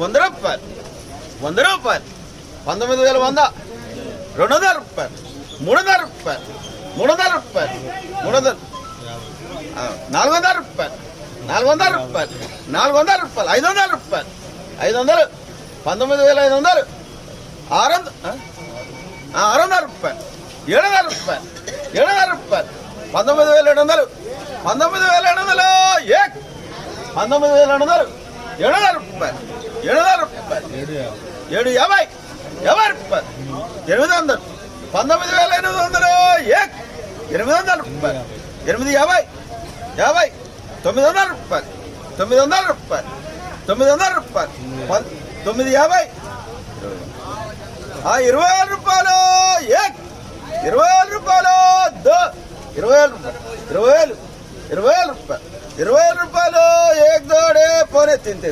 వంద రూపాయలు వంద రూపాయలు పంతొమ్మిది వేల వంద రెండు వందల రూపాయలు మూడు వందల రూపాయలు మూడు వందల రూపాయలు మూడు వందలు నాలుగు వందల రూపాయలు నాలుగు వందల రూపాయలు నాలుగు వందల రూపాయలు ఐదు వందల రూపాయలు ఐదు వందలు పంతొమ్మిది వేల ఐదు వందలు ఆరు వంద ఆరు వందల రూపాయలు ఏడు వందల రూపాయలు ఏడు వందల రూపాయలు పంతొమ్మిది వేల ఏడు వందలు పంతొమ్మిది వేల ఏడు వందలు ఏ పంతొమ్మిది వేల ఏడు వందలు ఏడు వందల రూపాయలు ఏడున్నర వందల రూపాయలు. ఏడు యాభై యాభై రూపాయలు. ఎనిమిది వందలు. పంతొమ్మిది వేల ఎనిమిది వందలు. ఏ ఎనిమిది వందల రూపాయలు. ఎనిమిది యాభై యాభై తొమ్మిది వందల రూపాయలు. తొమ్మిది వందల రూపాయలు. తొమ్మిది వందల రూపాయలు. తొమ్మిది యాభై. ఆ ఇరవై వేల రూపాయలు. ఏ ఇరవై వేల రూపాయలు. దో. ఇరవై వేల రూపాయలు. ఇరవై వేలు ఇరవై వేల రూపాయలు. ఇరవై వేల రూపాయలు. ఏక్ దోడే పోనే తింటే